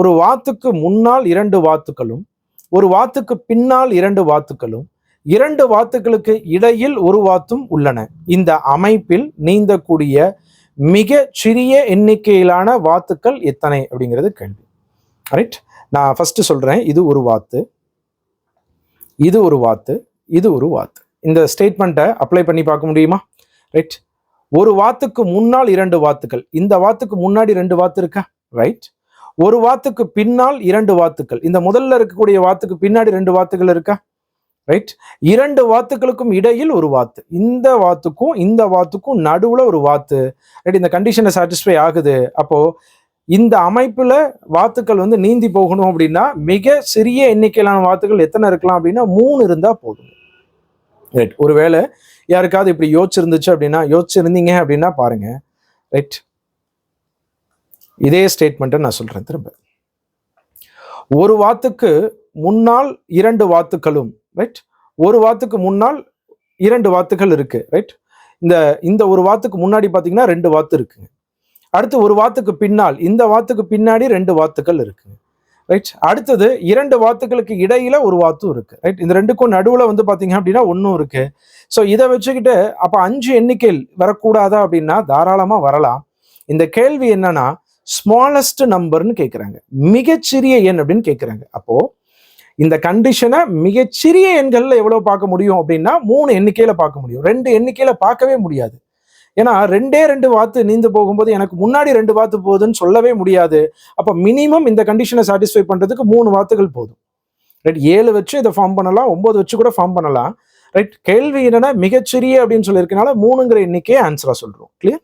ஒரு வாத்துக்கு முன்னால் இரண்டு வாத்துக்களும் ஒரு வாத்துக்கு பின்னால் இரண்டு வாத்துக்களும் இரண்டு வாத்துக்களுக்கு இடையில் ஒரு வாத்தும் உள்ளன. இந்த அமைப்பில் நீந்தக்கூடிய மிக சிறிய எண்ணிக்கையிலான வாத்துக்கள் எத்தனை அப்படிங்கிறது கேள்வி. ரைட் நான் ஃபர்ஸ்ட் சொல்றேன் இது ஒரு வாத்து இது ஒரு வாத்து இது ஒரு வாத்து. இந்த ஸ்டேட்மெண்ட்டை அப்ளை பண்ணி பார்க்க முடியுமா? ரைட் ஒரு வாத்துக்கு முன்னால் இரண்டு வாத்துக்கள். இந்த வாத்துக்கு முன்னாடி ரெண்டு வாத்து இருக்கா? ரைட் ஒரு வாத்துக்கு பின்னால் இரண்டு வாத்துக்கள். இந்த முதல்ல இருக்கக்கூடிய வாத்துக்கு பின்னாடி ரெண்டு வாத்துக்கள் இருக்கா? ரைட் இரண்டு வாத்துக்களுக்கும் இடையில் ஒரு வாத்து. இந்த வாத்துக்கும் இந்த வாத்துக்கும் நடுவில் ஒரு வாத்து. ரைட் இந்த கண்டிஷனை சாட்டிஸ்ஃபை ஆகுது. அப்போ இந்த அமைப்புல வாத்துக்கள் வந்து நீந்தி போகணும் அப்படின்னா மிக சிறிய எண்ணிக்கையிலான வாத்துக்கள் எத்தனை இருக்கலாம் அப்படின்னா மூணு இருந்தா போதும். ரைட் ஒருவேளை யாருக்காவது இப்படி யோசிச்சிருந்துச்சு அப்படின்னா யோசிச்சிருந்தீங்க அப்படின்னா பாருங்க. ரைட் இதே ஸ்டேட்மெண்ட்டை நான் சொல்கிறேன் திரும்ப. ஒரு வாத்துக்கு முன்னால் இரண்டு வாத்துக்களும் ரைட் ஒரு வாத்துக்கு முன்னால் இரண்டு வாத்துக்கள் இருக்குது ரைட் இந்த இந்த ஒரு வாத்துக்கு முன்னாடி பார்த்தீங்கன்னா ரெண்டு வாத்து இருக்குங்க. அடுத்து ஒரு வாத்துக்கு பின்னால் இந்த வாத்துக்கு பின்னாடி ரெண்டு வாத்துக்கள் இருக்குங்க ரைட் அடுத்தது இரண்டு வாத்துக்களுக்கு இடையில ஒரு வாத்தும் இருக்கு ரைட் இந்த ரெண்டுக்கும் நடுவில் வந்து பார்த்தீங்க அப்படின்னா ஒன்றும் இருக்கு. ஸோ இதை வச்சுக்கிட்டு அப்போ அஞ்சு எண்ணிக்கையில் வரக்கூடாதா அப்படின்னா தாராளமாக வரலாம். இந்த கேள்வி என்னன்னா ஸ்மாலஸ்ட் நம்பர்னு கேட்குறாங்க மிகச்சிறிய எண் அப்படின்னு கேட்குறாங்க அப்போ இந்த கண்டிஷனை மிகச்சிறிய எண்களில் எவ்வளோ பார்க்க முடியும் அப்படின்னா மூணு எண்ணிக்கையில் பார்க்க முடியும். ரெண்டு எண்ணிக்கையில் பார்க்கவே முடியாது. ஏன்னா ரெண்டே ரெண்டு வாத்து நீந்து போகும்போது எனக்கு முன்னாடி ரெண்டு வாத்து போகுதுன்னு சொல்லவே முடியாது. அப்போ மினிமம் இந்த கண்டிஷனை சாட்டிஸ்ஃபை பண்ணுறதுக்கு மூணு வாத்துகள் போதும். ரைட் ஏழு வச்சு இதை ஃபார்ம் பண்ணலாம் ஒம்பது வச்சு கூட ஃபார்ம் பண்ணலாம். ரைட் கேள்வி என்னென்னா மிகச்சிறிய அப்படின்னு சொல்லியிருக்கனால மூணுங்கிற எண்ணிக்கையை ஆன்சராக சொல்கிறோம் கிளியர்